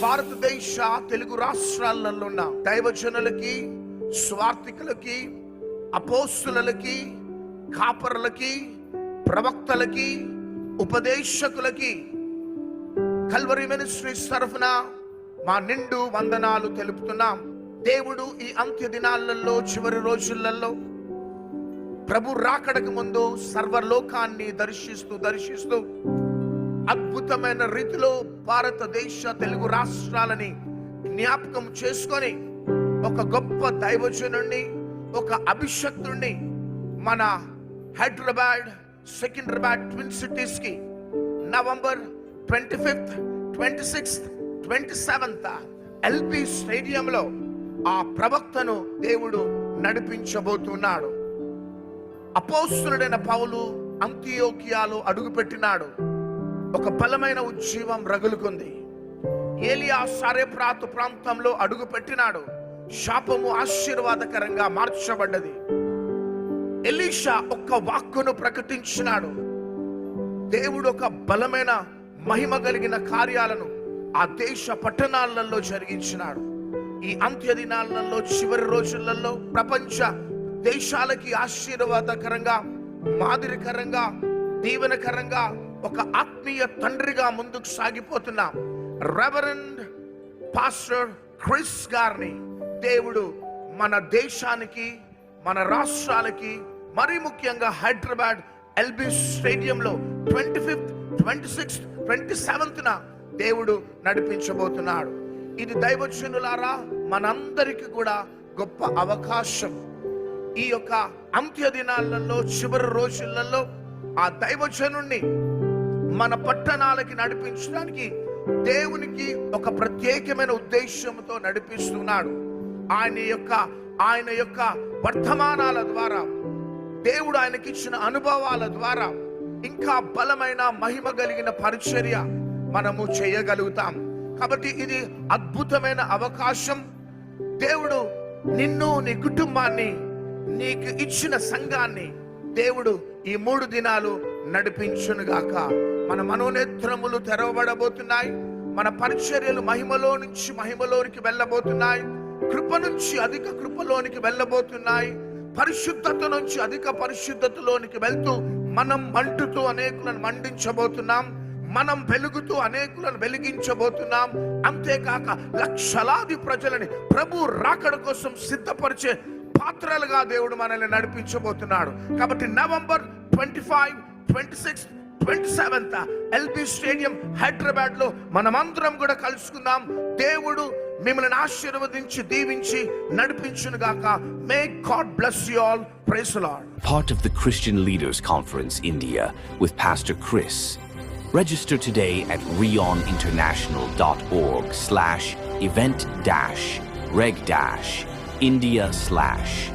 భారతదేశ తెలుగు రాష్ట్రాలలో ఉన్న దైవజనులకి స్వార్థికులకి అపోస్తులకి కాపరులకి ప్రవక్తలకి ఉపదేశకులకి కల్వరి మినిస్ట్రీస్ తరఫున మా నిండు వందనాలు తెలుపుతున్నాం. దేవుడు ఈ అంత్య దినాలలో చివరి రోజులలో ప్రభు రాకడకు ముందు సర్వలోకాన్ని దర్శిస్తూ దర్శిస్తూ అద్భుతమైన రీతిలో భారతదేశ తెలుగు రాష్ట్రాలని జ్ఞాపకం చేసుకొని ఒక గొప్ప దైవజనుణ్ణి ఒక అభిషక్తుణ్ణి మన Hyderabad Secunderabad twin సిటీస్కి November twenty fifth twenty sixth twenty seventh LB స్టేడియంలో ఆ ప్రవక్తను దేవుడు నడిపించబోతున్నాడు. అపోస్తుడైన పౌలు అంత్యోకియాలో అడుగుపెట్టినాడు. ఒక బలమైన ఉజ్జీవం రగులుకుంది. ఏలియా సారేప్రాతు ప్రాంతంలో అడుగు పెట్టినాడు శాపము ఆశీర్వాదకరంగా మార్చబడ్డది. ఎలీషా ఒక్క వాక్కును ప్రకటించినాడు. దేవుడు ఒక బలమైన మహిమ కలిగిన కార్యాలను ఆ దేశ పట్టణాలలో జరిగించినాడు. ఈ అంత్య దినాలలో చివరి రోజులలో ప్రపంచ దేశాలకి ఆశీర్వాదకరంగా మాదిరికరంగా దీవెనకరంగా ఒక ఆత్మీయ తండ్రిగా ముందుకు సాగిపోతున్నాం రెవరెండ్ పాస్టర్ క్రిస్ గారిని దేవుడు మన దేశానికి మన రాష్ట్రాలకి మరి ముఖ్యంగా హైదరాబాద్ ఎల్బి స్టేడియంలో twenty fifth twenty sixth twenty సెవెంత్న దేవుడు నడిపించబోతున్నాడు. ఇది దైవజనులారా మనందరికీ కూడా గొప్ప అవకాశం. ఈ యొక్క అంత్య దినాలలో చివరి రోజులలో ఆ దైవజనుణ్ణి మన పట్టణాలకి నడిపించడానికి దేవునికి ఒక ప్రత్యేకమైన ఉద్దేశంతో నడిపిస్తున్నాడు. ఆయన యొక్క ఆయన యొక్క వర్తమానాల ద్వారా దేవుడు ఆయనకిచ్చిన అనుభవాల ద్వారా ఇంకా బలమైన మహిమ కలిగిన పరిచర్య మనము చేయగలుగుతాం. కాబట్టి ఇది అద్భుతమైన అవకాశం. దేవుడు నిన్ను నీ కుటుంబాన్ని నీకు ఇచ్చిన సంఘాన్ని దేవుడు ఈ మూడు దినాలు నడిపించునుగాక. మన మనోనేత్రములు తెరవబడబోతున్నాయి. మన పరిచర్యలు మహిమలో నుంచి మహిమలోనికి వెళ్ళబోతున్నాయి. కృప నుంచి అధిక కృపలోనికి వెళ్ళబోతున్నాయి. పరిశుద్ధత నుంచి అధిక పరిశుద్ధతలోనికి వెళ్తూ మనం మంటుతూ అనేకులను మండించబోతున్నాం. మనం వెలుగుతూ అనేకులను వెలిగించబోతున్నాం. అంతేకాక లక్షలాది ప్రజలని ప్రభు రాకడ కోసం సిద్ధపరిచే పాత్రలుగా దేవుడు మనల్ని నడిపించబోతున్నాడు. కాబట్టి November twenty five Twenty six twenty seventh LB stadium Hyderabad లో మనమందరం కూడా కలుసుకుందాం దేవుడు మిమ్మల్ని ఆశీర్వదించి దీవించి నడిపించును గాక may God bless you all praise Lord part of the Christian Leaders Conference India with Pastor Chris. Register today at reoninternational.org slash event dash reg dash India slash